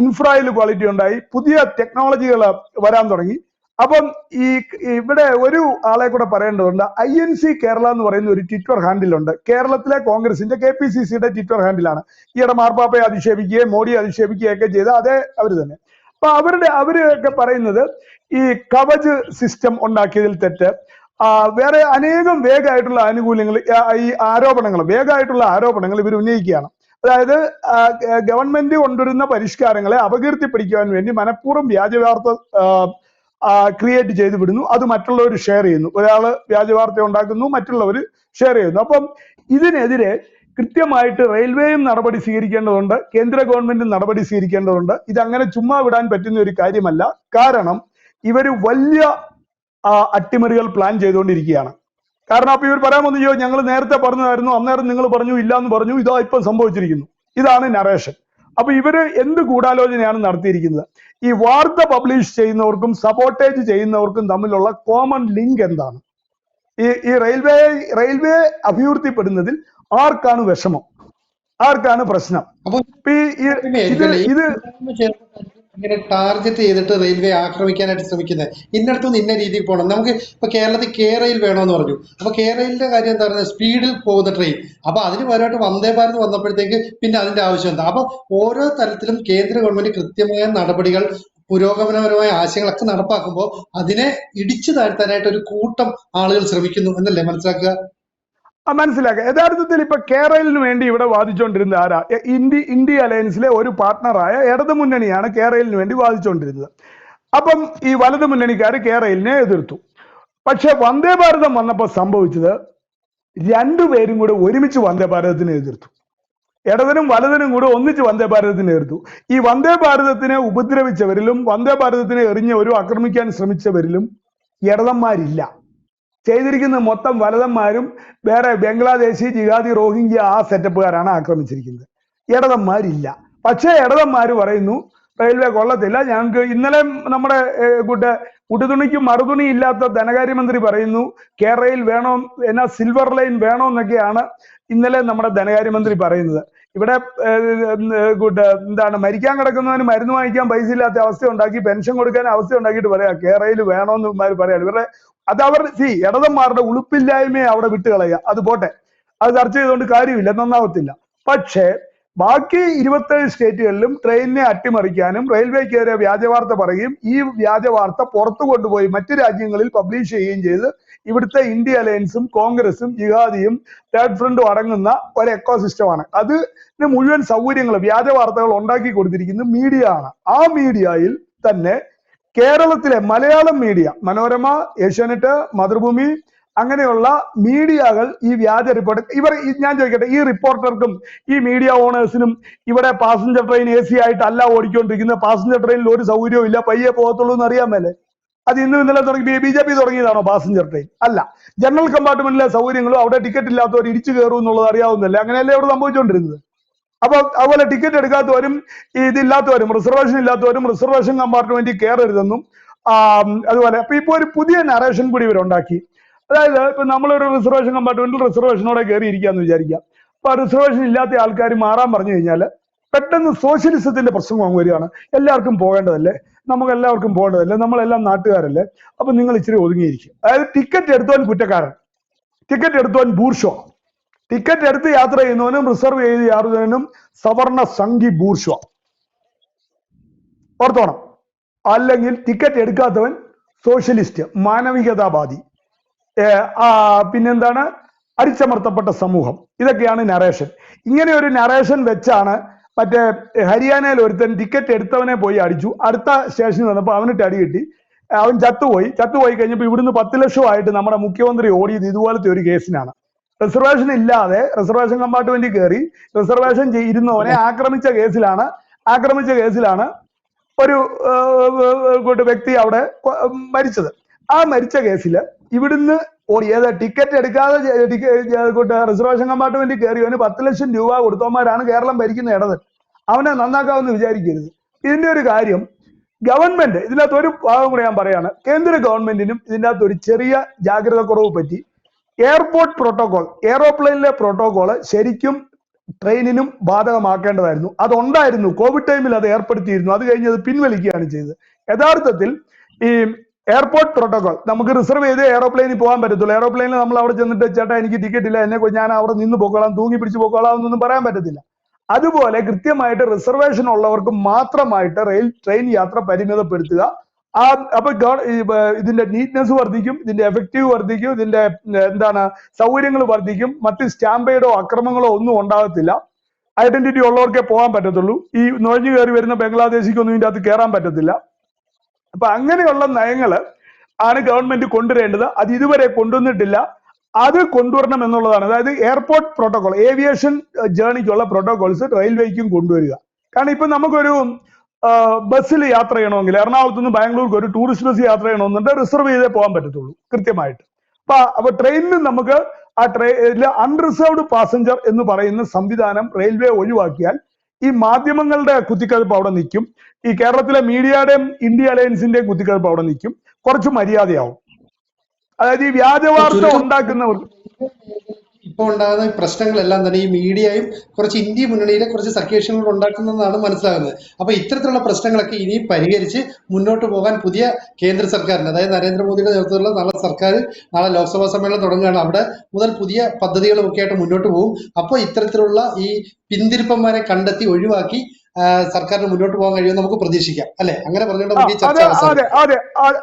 ഇൻഫ്രായിൽ ക്വാളിറ്റി ഉണ്ടായി പുതിയ ടെക്നോളജികൾ വരാൻ തുടങ്ങി. അപ്പം ഈ ഇവിടെ ഒരു ആളെ കൂടെ പറയേണ്ടതുണ്ട്. ഐ എൻ സി കേരള എന്ന് പറയുന്ന ഒരു ട്വിറ്റർ ഹാൻഡിലുണ്ട് കേരളത്തിലെ കോൺഗ്രസിന്റെ കെ പി സി സിയുടെ ട്വിറ്റർ ഹാൻഡിലാണ് ഈയിടെ മാർപ്പാപ്പയെ അധിക്ഷേപിക്കുകയും മോഡിയെ അധിക്ഷേപിക്കുകയൊക്കെ ചെയ്ത അതേ അവർ തന്നെ. അപ്പൊ അവരുടെ അവരൊക്കെ പറയുന്നത് ഈ കവച് സിസ്റ്റം ഉണ്ടാക്കിയതിൽ തെറ്റ്. വേറെ അനേകം വേഗമായിട്ടുള്ള ആനുകൂല്യങ്ങൾ ഈ ആരോപണങ്ങൾ വേഗമായിട്ടുള്ള ആരോപണങ്ങൾ ഇവർ ഉന്നയിക്കുകയാണ്. അതായത് ഗവൺമെന്റ് കൊണ്ടുവരുന്ന പരിഷ്കാരങ്ങളെ അപകീർത്തിപ്പിടിക്കുവാൻ വേണ്ടി മനഃപൂർവം വ്യാജ വാർത്ത ക്രിയേറ്റ് ചെയ്ത് വിടുന്നു. അത് മറ്റുള്ളവർ ഷെയർ ചെയ്യുന്നു. ഒരാൾ വ്യാജ വാർത്ത ഉണ്ടാക്കുന്നു മറ്റുള്ളവർ ഷെയർ ചെയ്യുന്നു. അപ്പം ഇതിനെതിരെ കൃത്യമായിട്ട് റെയിൽവേയും നടപടി സ്വീകരിക്കേണ്ടതുണ്ട് കേന്ദ്ര ഗവൺമെന്റും നടപടി സ്വീകരിക്കേണ്ടതുണ്ട്. ഇത് അങ്ങനെ ചുമ്മാ വിടാൻ പറ്റുന്ന ഒരു കാര്യമല്ല. കാരണം ഇവർ വലിയ അട്ടിമറികൾ പ്ലാൻ ചെയ്തുകൊണ്ടിരിക്കുകയാണ്. കാരണം അപ്പൊ ഇവർ പറയാൻ വന്നു ഞങ്ങൾ നേരത്തെ പറഞ്ഞതായിരുന്നു അന്നേരം നിങ്ങൾ പറഞ്ഞു ഇല്ല എന്ന് പറഞ്ഞു ഇതാ ഇപ്പം സംഭവിച്ചിരിക്കുന്നു. ഇതാണ് നറേഷൻ അപ്പൊ ഇവർ എന്ത് ഗൂഢാലോചനയാണ് നടത്തിയിരിക്കുന്നത്? ഈ വാർത്ത പബ്ലിഷ് ചെയ്യുന്നവർക്കും സപ്പോർട്ടേജ് ചെയ്യുന്നവർക്കും തമ്മിലുള്ള കോമൺ ലിങ്ക് എന്താണ്? ഈ ഈ റെയിൽവേ റെയിൽവേ അഭിവൃദ്ധിപ്പെടുന്നതിൽ ആർക്കാണ് വിഷമം? ആർക്കാണ് പ്രശ്നം? അപ്പൊ ഇത് ഇത് ഇങ്ങനെ ടാർഗറ്റ് ചെയ്തിട്ട് റെയിൽവേ ആക്രമിക്കാനായിട്ട് ശ്രമിക്കുന്നത് ഇന്നടത്തുനിന്ന് ഇന്ന രീതിയിൽ പോകണം നമുക്ക് ഇപ്പൊ കേരളത്തിൽ കെ റെയിൽ വേണമെന്ന് പറഞ്ഞു. അപ്പൊ കെ കാര്യം എന്താ പറയുന്നത് സ്പീഡിൽ പോകുന്ന ട്രെയിൻ അപ്പൊ അതിന് പകരമായിട്ട് വന്ദേ ഭാരത് വന്നപ്പോഴത്തേക്ക് പിന്നെ അതിന്റെ ആവശ്യം എന്താ? അപ്പൊ ഓരോ തരത്തിലും കേന്ദ്ര ഗവൺമെന്റ് കൃത്യമായ നടപടികൾ പുരോഗമനപരമായ ആശയങ്ങളൊക്കെ നടപ്പാക്കുമ്പോൾ അതിനെ ഇടിച്ചു താഴ്ത്താനായിട്ട് ഒരു കൂട്ടം ആളുകൾ ശ്രമിക്കുന്നു എന്നല്ലേ മനസ്സിലാക്കുക? മനസ്സിലാക്കുക യഥാർത്ഥത്തിൽ ഇപ്പൊ കേരളിന് വേണ്ടി ഇവിടെ വാദിച്ചുകൊണ്ടിരുന്നത് ആരാ? ഇന്ത്യ ഇന്ത്യ അലയൻസിലെ ഒരു പാർട്ണറായ ഇടത് മുന്നണിയാണ് കേരളിന് വേണ്ടി വാദിച്ചുകൊണ്ടിരുന്നത് അപ്പം ഈ വലതു മുന്നണിക്കാർ കേരളിനെ എതിർത്തു. പക്ഷെ വന്ദേ ഭാരതം വന്നപ്പോൾ സംഭവിച്ചത് രണ്ടുപേരും കൂടെ ഒരുമിച്ച് വന്ദേ ഭാരതത്തിനെ എതിർത്തു. ഇടതിനും വലതിനും കൂടെ ഒന്നിച്ച് വന്ദേ ഭാരതത്തിനെ എതിർത്തു. ഈ വന്ദേ ഭാരതത്തിനെ ഉപദ്രവിച്ചവരിലും വന്ദേ ഭാരതത്തിനെ എറിഞ്ഞവരും ആക്രമിക്കാൻ ശ്രമിച്ചവരിലും ഇടതന്മാരില്ല. ചെയ്തിരിക്കുന്ന മൊത്തം വലതന്മാരും വേറെ ബംഗ്ലാദേശി ജിഹാദി റോഹിംഗ്യ ആ സെറ്റപ്പുകാരാണ് ആക്രമിച്ചിരിക്കുന്നത്. ഇടതന്മാരില്ല. പക്ഷേ ഇടതന്മാർ പറയുന്നു റെയിൽവേ കൊള്ളത്തില്ല. ഞങ്ങൾക്ക് ഇന്നലെ നമ്മുടെ കൂട്ട് ഉടുതുണിക്ക് മറുതുണി ഇല്ലാത്ത ധനകാര്യമന്ത്രി പറയുന്നു കേരളയിൽ വേണോ എന്നാ സിൽവർ ലൈൻ വേണോ എന്നൊക്കെയാണ് ഇന്നലെ നമ്മുടെ ധനകാര്യമന്ത്രി പറയുന്നത്. ഇവിടെ എന്താണ് മരിക്കാൻ കിടക്കുന്നവന് മരുന്ന് വാങ്ങിക്കാൻ പൈസ ഇല്ലാത്ത അവസ്ഥ ഉണ്ടാക്കി പെൻഷൻ കൊടുക്കാൻ അവസ്ഥ ഉണ്ടാക്കിയിട്ട് പറയാ കേരളയിൽ വേണോന്ന് ഇവന്മാര് പറയാം. ഇവരുടെ അത് അവർ സി ഇടതന്മാരുടെ ഉളുപ്പില്ലായ്മയെ അവിടെ വിട്ടുകളയുക അത് പോട്ടെ. അത് ചർച്ച ചെയ്തുകൊണ്ട് കാര്യമില്ല നന്നാവത്തില്ല. പക്ഷേ ബാക്കി ഇരുപത്തേഴ് സ്റ്റേറ്റുകളിലും ട്രെയിനിനെ അട്ടിമറിക്കാനും റെയിൽവേക്കെതിരെ വ്യാജവാർത്ത പറയുകയും ഈ വ്യാജവാർത്ത പുറത്തു കൊണ്ടുപോയി മറ്റു രാജ്യങ്ങളിൽ പബ്ലിഷ് ചെയ്യുകയും ചെയ്ത് ഇവിടുത്തെ ഇന്ത്യ അലയൻസും കോൺഗ്രസും ജിഹാദിയും തേർഡ് ഫ്രണ്ടും അടങ്ങുന്ന ഒരു എക്കോസിസ്റ്റമാണ് അതിന് മുഴുവൻ സൗകര്യങ്ങൾ വ്യാജ വാർത്തകൾ ഉണ്ടാക്കി കൊടുത്തിരിക്കുന്നത് മീഡിയ ആണ്. ആ മീഡിയയിൽ തന്നെ കേരളത്തിലെ മലയാളം മീഡിയ മനോരമ ഏഷ്യാനെറ്റ് മാതൃഭൂമി അങ്ങനെയുള്ള മീഡിയകൾ ഈ വ്യാജ റിപ്പോർട്ട് ഇവർ ഞാൻ ചോദിക്കട്ടെ ഈ റിപ്പോർട്ടർക്കും ഈ മീഡിയ ഓണേഴ്സിനും ഇവിടെ പാസഞ്ചർ ട്രെയിൻ എ സി ആയിട്ട് അല്ല ഓടിക്കൊണ്ടിരിക്കുന്നത് പാസഞ്ചർ ട്രെയിനിൽ ഒരു സൗകര്യവും ഇല്ല പയ്യെ പോകത്തുള്ളൂ എന്ന് അറിയാൻ മേലെ. അത് ഇന്നും ഇന്നലെ തുടങ്ങി ബി ജെ പി തുടങ്ങിയതാണോ പാസഞ്ചർ ട്രെയിൻ? അല്ല. ജനറൽ കമ്പാർട്ട്മെന്റിലെ സൗകര്യങ്ങളും അവിടെ ടിക്കറ്റ് ഇല്ലാത്തവർ ഇടിച്ചു കയറും എന്നുള്ളത് അറിയാവുന്നല്ലേ അങ്ങനെയല്ലേ അവിടെ സംഭവിച്ചുകൊണ്ടിരുന്നത് അപ്പൊ അതുപോലെ ടിക്കറ്റ് എടുക്കാത്തവരും ഇതില്ലാത്തവരും റിസർവേഷൻ ഇല്ലാത്തവരും റിസർവേഷൻ കമ്പാർട്ട്മെന്റിൽ കയറരുതെന്നും അതുപോലെ. അപ്പൊ ഇപ്പൊ ഒരു പുതിയ നറേഷൻ കൂടി ഇവരുണ്ടാക്കി അതായത് ഇപ്പൊ നമ്മളൊരു റിസർവേഷൻ കമ്പാർട്ട്മെന്റിൽ റിസർവേഷനോടെ കയറി ഇരിക്കാന്ന് വിചാരിക്കാം അപ്പൊ റിസർവേഷൻ ഇല്ലാത്ത ആൾക്കാർ മാറാൻ പറഞ്ഞു കഴിഞ്ഞാൽ പെട്ടെന്ന് സോഷ്യലിസത്തിന്റെ പ്രശ്നം വരികയാണ്. എല്ലാവർക്കും പോകേണ്ടതല്ലേ? നമുക്ക് എല്ലാവർക്കും പോകേണ്ടതല്ലേ? നമ്മളെല്ലാം നാട്ടുകാരല്ലേ? അപ്പൊ നിങ്ങൾ ഇച്ചിരി ഒതുങ്ങിയിരിക്കും. അതായത് ടിക്കറ്റ് എടുത്തവൻ കുറ്റക്കാരൻ. ടിക്കറ്റ് എടുത്തവൻ ബൂർഷോ ടിക്കറ്റ് എടുത്ത് യാത്ര ചെയ്യുന്നവനും റിസർവ് ചെയ്ത് യാത്രനും സവർണ സംഘി ബൂർഷോ ഓർത്തോണം. അല്ലെങ്കിൽ ടിക്കറ്റ് എടുക്കാത്തവൻ സോഷ്യലിസ്റ്റ് മാനവികതാവാദി. പിന്നെന്താണ്? അടിച്ചമർത്തപ്പെട്ട സമൂഹം. ഇതൊക്കെയാണ് നറേഷൻ ഇങ്ങനെ ഒരു നറേഷൻ വെച്ചാണ് മറ്റേ ഹരിയാനയിൽ ഒരുത്തൻ ടിക്കറ്റ് എടുത്തവനെ പോയി അടിച്ചു. അടുത്ത സ്റ്റേഷനിൽ വന്നപ്പോൾ അവനിട്ട് അടി കിട്ടി. അവൻ ചത്തുപോയി. ചത്തുപോയി കഴിഞ്ഞപ്പോൾ ഇവിടുന്ന് പത്ത് ലക്ഷമായിട്ട് നമ്മുടെ മുഖ്യമന്ത്രി ഓടിയത് ഇതുപോലത്തെ ഒരു കേസിനാണ്. റിസർവേഷൻ ഇല്ലാതെ റിസർവേഷൻ കമ്പാർട്ട്മെന്റിൽ കയറി റിസർവേഷൻ ചെയ്തിരുന്നവനെ ആക്രമിച്ച കേസിലാണ്. ആക്രമിച്ച കേസിലാണ് ഒരു വ്യക്തി അവിടെ മരിച്ചത്. ആ മരിച്ച കേസിൽ ഇവിടുന്ന് ഏതാ ടിക്കറ്റ് എടുക്കാതെ റിസർവേഷൻ കമ്പാർട്ട്മെന്റിൽ കയറിയവന് പത്ത് ലക്ഷം രൂപ കൊടുത്തവന്മാരാണ് കേരളം ഭരിക്കുന്ന ഇടത്. അവനെ നന്നാക്കാമെന്ന് വിചാരിക്കരുത്. ഇതിന്റെ ഒരു കാര്യം ഗവൺമെന്റ് ഇതിനകത്ത് ഒരു ഭാഗം കൂടെ ഞാൻ പറയാണ്. കേന്ദ്ര ഗവൺമെന്റിനും ഇതിന്റെ അകത്ത് ഒരു ചെറിയ ജാഗ്രത കുറവ് പറ്റി എയർപോർട്ട് പ്രോട്ടോകോൾ എയറോപ്ലെയിനിലെ പ്രോട്ടോകോൾ ശരിക്കും ട്രെയിനിനും ബാധകമാക്കേണ്ടതായിരുന്നു. അതുണ്ടായിരുന്നു. കോവിഡ് ടൈമിൽ അത് ഏർപ്പെടുത്തിയിരുന്നു. അത് കഴിഞ്ഞ് അത് പിൻവലിക്കുകയാണ് ചെയ്തത്. യഥാർത്ഥത്തിൽ ഈ എയർപോർട്ട് പ്രോട്ടോകോൾ നമുക്ക് റിസർവ് ചെയ്ത് എയറോപ്ലെയിനിൽ പോകാൻ പറ്റത്തുള്ളൂ. എയറോപ്ലെയിനിൽ നമ്മൾ അവിടെ ചെന്നിട്ട് ചേട്ടാ എനിക്ക് ടിക്കറ്റ് ഇല്ല. എന്നെ ഞാൻ അവിടെ നിന്ന് പോക്കോളാം തൂങ്ങി പിടിച്ച് പോക്കോളാം എന്നൊന്നും പറയാൻ പറ്റത്തില്ല. അതുപോലെ കൃത്യമായിട്ട് റിസർവേഷൻ ഉള്ളവർക്ക് മാത്രമായിട്ട് റെയിൽ ട്രെയിൻ യാത്ര പരിമിതപ്പെടുത്തുക. ആ അപ്പൊ ഇതിന്റെ നീറ്റ്നെസ് വർദ്ധിക്കും ഇതിന്റെ എഫക്റ്റീവ് വർദ്ധിക്കും ഇതിന്റെ എന്താണ് സൗകര്യങ്ങൾ വർദ്ധിക്കും. മറ്റ് സ്റ്റാമ്പേഡോ അക്രമങ്ങളോ ഒന്നും ഉണ്ടാകത്തില്ല. ഐഡന്റിറ്റി ഉള്ളവർക്കേ പോകാൻ പറ്റത്തുള്ളൂ. ഈ നുഴഞ്ഞു കയറി വരുന്ന ബംഗ്ലാദേശിക്കൊന്നും ഇതിന്റെ അകത്ത് കയറാൻ പറ്റത്തില്ല. അപ്പൊ അങ്ങനെയുള്ള നയങ്ങൾ ആണ് ഗവൺമെന്റ് കൊണ്ടുവരേണ്ടത്. അത് ഇതുവരെ കൊണ്ടുവന്നിട്ടില്ല. അത് കൊണ്ടുവരണം എന്നുള്ളതാണ്. അതായത് എയർപോർട്ട് പ്രോട്ടോകോൾ ഏവിയേഷൻ ജേർണിക്കുള്ള പ്രോട്ടോകോൾസ് റെയിൽവേക്കും കൊണ്ടുവരിക. കാരണം ഇപ്പൊ നമുക്കൊരു ബസ്സിൽ യാത്ര ചെയ്യണമെങ്കിൽ എറണാകുളത്ത് നിന്ന് ബാംഗ്ലൂർക്ക് ഒരു ടൂറിസ്റ്റ് ബസ് യാത്ര ചെയ്യണമെന്നുണ്ടെങ്കിൽ റിസർവ് ചെയ്തേ പോകാൻ പറ്റത്തുള്ളൂ കൃത്യമായിട്ട്. അപ്പൊ അപ്പൊ ട്രെയിനിൽ നമുക്ക് ആ ട്രെയിനിൽ അൺറിസർവ്ഡ് പാസഞ്ചർ എന്ന് പറയുന്ന സംവിധാനം റെയിൽവേ ഒഴിവാക്കിയാൽ ഈ മാധ്യമങ്ങളുടെ കുത്തിക്കഴുപ്പ് അവിടെ നിൽക്കും. ഈ കേരളത്തിലെ മീഡിയയുടെയും ഇന്ത്യ അലയൻസിന്റെയും കുത്തിക്കഴുപ്പ് അവിടെ നിൽക്കും. കുറച്ച് മര്യാദയാവും. അതായത് ഈ വ്യാജ വാർത്ത ചുരുക്കം- ഉണ്ടാക്കുന്നവർ ഇപ്പൊ ഉണ്ടാകുന്ന പ്രശ്നങ്ങളെല്ലാം തന്നെ ഈ മീഡിയയും കുറച്ച് ഇന്ത്യ മുന്നണിയിലെ കുറച്ച് സഖ്യകക്ഷികൾ ഉണ്ടാക്കുന്നതെന്നാണ് മനസ്സിലാകുന്നത്. അപ്പൊ ഇത്തരത്തിലുള്ള പ്രശ്നങ്ങളൊക്കെ ഇനിയും പരിഹരിച്ച് മുന്നോട്ട് പോകാൻ പുതിയ കേന്ദ്ര സർക്കാരിന് അതായത് നരേന്ദ്രമോദിയുടെ നേതൃത്വത്തിലുള്ള നാളെ സർക്കാർ നാളെ ലോക്സഭാ സമ്മേളനം തുടങ്ങുകയാണ്. അവിടെ മുതൽ പുതിയ പദ്ധതികളും ഒക്കെ ആയിട്ട് മുന്നോട്ട് പോകും. അപ്പോൾ ഇത്തരത്തിലുള്ള ഈ പിന്തിരിപ്പന്മാരെ കണ്ടെത്തി ഒഴിവാക്കി സർക്കാരിന് മുന്നോട്ട് പോകാൻ കഴിയുമെന്ന് നമുക്ക് പ്രതീക്ഷിക്കാം. അല്ലെ? അങ്ങനെ പറഞ്ഞുകൊണ്ട് അതെ. അതെ അതെ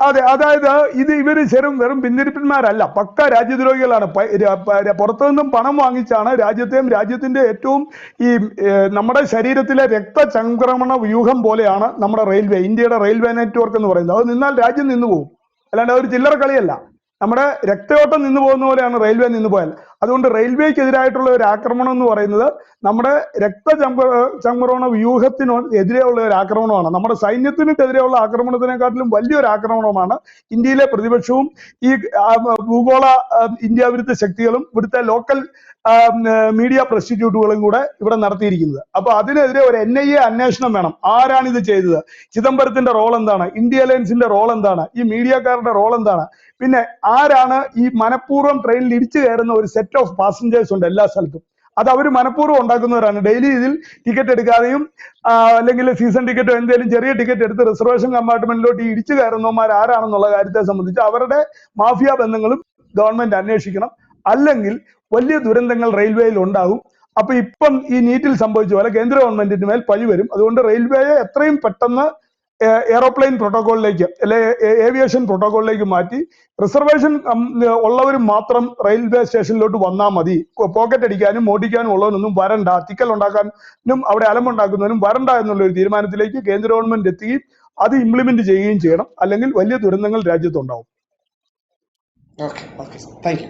അതെ അതായത് ഇത് ഇവർ ചെറും വെറും പിന്തിരിപ്പന്മാരല്ല. പക്ക രാജ്യദ്രോഹികളാണ്. പുറത്തുനിന്നും പണം വാങ്ങിച്ചാണ് രാജ്യത്തെയും രാജ്യത്തിന്റെ ഏറ്റവും ഈ നമ്മുടെ ശരീരത്തിലെ രക്തചംക്രമണ വ്യൂഹം പോലെയാണ് നമ്മുടെ റെയിൽവേ ഇന്ത്യയുടെ റെയിൽവേ നെറ്റ്വർക്ക് എന്ന് പറയുന്നത്. അത് നിന്നാൽ രാജ്യം നിന്നു പോകും അല്ലാണ്ട് അതൊരു ചില്ലറ കളിയല്ല. നമ്മുടെ രക്തയോട്ടം നിന്നു പോകുന്ന പോലെയാണ് റെയിൽവേ നിന്ന് പോയാൽ. അതുകൊണ്ട് റെയിൽവേക്കെതിരായിട്ടുള്ള ഒരു ആക്രമണം എന്ന് പറയുന്നത് നമ്മുടെ രക്തചംക്ര ചംക്രമണ വ്യൂഹത്തിന് എതിരെയുള്ള ഒരു ആക്രമണമാണ്. നമ്മുടെ സൈന്യത്തിനെതിരെയുള്ള ആക്രമണത്തിനെക്കാട്ടിലും വലിയൊരു ആക്രമണമാണ് ഇന്ത്യയിലെ പ്രതിപക്ഷവും ഈ ഭൂഗോള ഇന്ത്യ വിരുദ്ധ ശക്തികളും ഇവിടുത്തെ ലോക്കൽ മീഡിയ പ്രസ്റ്റിറ്റ്യൂട്ടുകളും കൂടെ ഇവിടെ നടത്തിയിരിക്കുന്നത്. അപ്പൊ അതിനെതിരെ ഒരു എൻ ഐ എ അന്വേഷണം വേണം. ആരാണ് ഇത് ചെയ്തത്? ചിദംബരത്തിന്റെ റോൾ എന്താണ്? ഇന്ത്യ അലയൻസിന്റെ റോൾ എന്താണ്? ഈ മീഡിയക്കാരുടെ റോൾ എന്താണ്? പിന്നെ ആരാണ് ഈ മനഃപൂർവം ട്രെയിനിൽ ഇടിച്ചു കയറുന്ന ഒരു സെറ്റ് ഓഫ് പാസഞ്ചേഴ്സ് ഉണ്ട് എല്ലാ സ്ഥലത്തും? അത് അവർ മനഃപൂർവം ഉണ്ടാക്കുന്നവരാണ്. ഡെയിലി ഇതിൽ ടിക്കറ്റ് എടുക്കാതെയും അല്ലെങ്കിൽ സീസൺ ടിക്കറ്റോ എന്തെങ്കിലും ചെറിയ ടിക്കറ്റ് എടുത്ത് റിസർവേഷൻ കമ്പാർട്ട്മെന്റിലോട്ട് ഇടിച്ചു കയറുന്നവന്മാർ ആരാണെന്നുള്ള കാര്യത്തെ സംബന്ധിച്ച് അവരുടെ മാഫിയ ബന്ധങ്ങളും ഗവൺമെന്റ് അന്വേഷിക്കണം. അല്ലെങ്കിൽ വലിയ ദുരന്തങ്ങൾ റെയിൽവേയിൽ ഉണ്ടാകും. അപ്പൊ ഇപ്പം ഈ നീറ്റിൽ സംഭവിച്ച പോലെ കേന്ദ്ര ഗവൺമെന്റിന് മേൽ പഴി വരും. അതുകൊണ്ട് റെയിൽവേയെ എത്രയും പെട്ടെന്ന് എയറോപ്ലെയിൻ പ്രോട്ടോകോളിലേക്ക് അല്ലെ ഏവിയേഷൻ പ്രോട്ടോകോളിലേക്ക് മാറ്റി. റിസർവേഷൻ ഉള്ളവർ മാത്രം റെയിൽവേ സ്റ്റേഷനിലോട്ട് വന്നാൽ മതി. പോക്കറ്റ് അടിക്കാനും ഓടിക്കാനും ഉള്ളവനൊന്നും വരണ്ട. തിക്കൽ ഉണ്ടാക്കാനും അവിടെ അലമ്പുണ്ടാക്കുന്നതിനും വരണ്ട എന്നുള്ള ഒരു തീരുമാനത്തിലേക്ക് കേന്ദ്ര ഗവൺമെന്റ് എത്തുകയും അത് ഇംപ്ലിമെന്റ് ചെയ്യുകയും ചെയ്യണം. അല്ലെങ്കിൽ വലിയ ദുരന്തങ്ങൾ രാജ്യത്തുണ്ടാവും. Okay okay thank U